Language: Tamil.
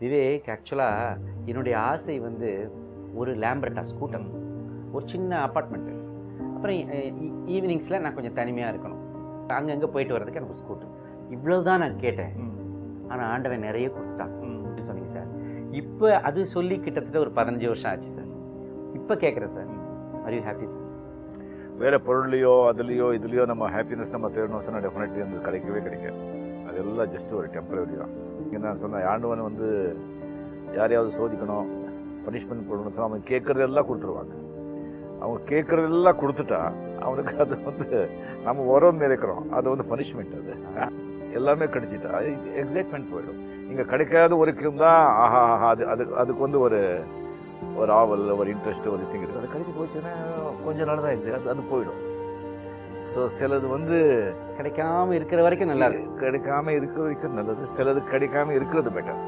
விவேக் ஆக்சுவலாக என்னுடைய ஆசை வந்து ஒரு லேம்பரட்டா ஸ்கூட்டர். ஒரு சின்ன அப்பார்ட்மெண்ட்டு அப்புறம் ஈவினிங்ஸில் நான் கொஞ்சம் தனிமையாக இருக்கணும். அங்கங்கே போயிட்டு வர்றதுக்கு எனக்கு ஸ்கூட்டர் இவ்வளவு தான் நான் கேட்டேன். ஆனால் ஆண்டவன் நிறைய கொடுத்துட்டான் அப்படின்னு சொன்னீங்க சார் இப்போ அது சொல்லி கிட்டத்தட்ட ஒரு பதினஞ்சு வருஷம் ஆச்சு சார் இப்போ கேட்குறேன் sir are you happy sir வேற பொருள்லையோ அதுலேயோ இதுலேயோ நம்ம ஹாப்பினஸ் நம்ம தேடணும் சொன்னால் டெஃபினெட்லி வந்து கிடைக்கவே கிடைக்காது. அதெல்லாம் ஜஸ்ட் ஒரு டெம்பரரி தான். இங்கே நான் சொன்னேன் ஆண்டவன் வந்து யாரையாவது சோதிக்கணும் பனிஷ்மெண்ட் போடணும் சொன்னால் அவங்க கேட்குறதெல்லாம் கொடுத்துருவாங்க. அவங்க கேட்குறதெல்லாம் கொடுத்துட்டா அவனுக்கு அது வந்து நம்ம உரம் நினைக்கிறோம் அது வந்து பனிஷ்மெண்ட் அது. எல்லாமே கிடைச்சிட்டா எக்ஸைட்மெண்ட் போயிடும். இங்கே கிடைக்காத ஒரு தான் ஆஹா ஆஹா அது அது அதுக்கு வந்து ஒரு ஒரு ஆவல் ஒரு இன்ட்ரெஸ்ட் ஒரு திங்க் இருக்குது அது கிடைச்சி போச்சுன்னா கொஞ்ச நாள் தான் எக்ஸைட் அது அது போயிடும். ஸோ சிலது வந்து கிடைக்காம இருக்கிற வரைக்கும் நல்லா கிடைக்காம இருக்கிற வரைக்கும் நல்லது. சிலது கிடைக்காம இருக்கிறது பெட்டர்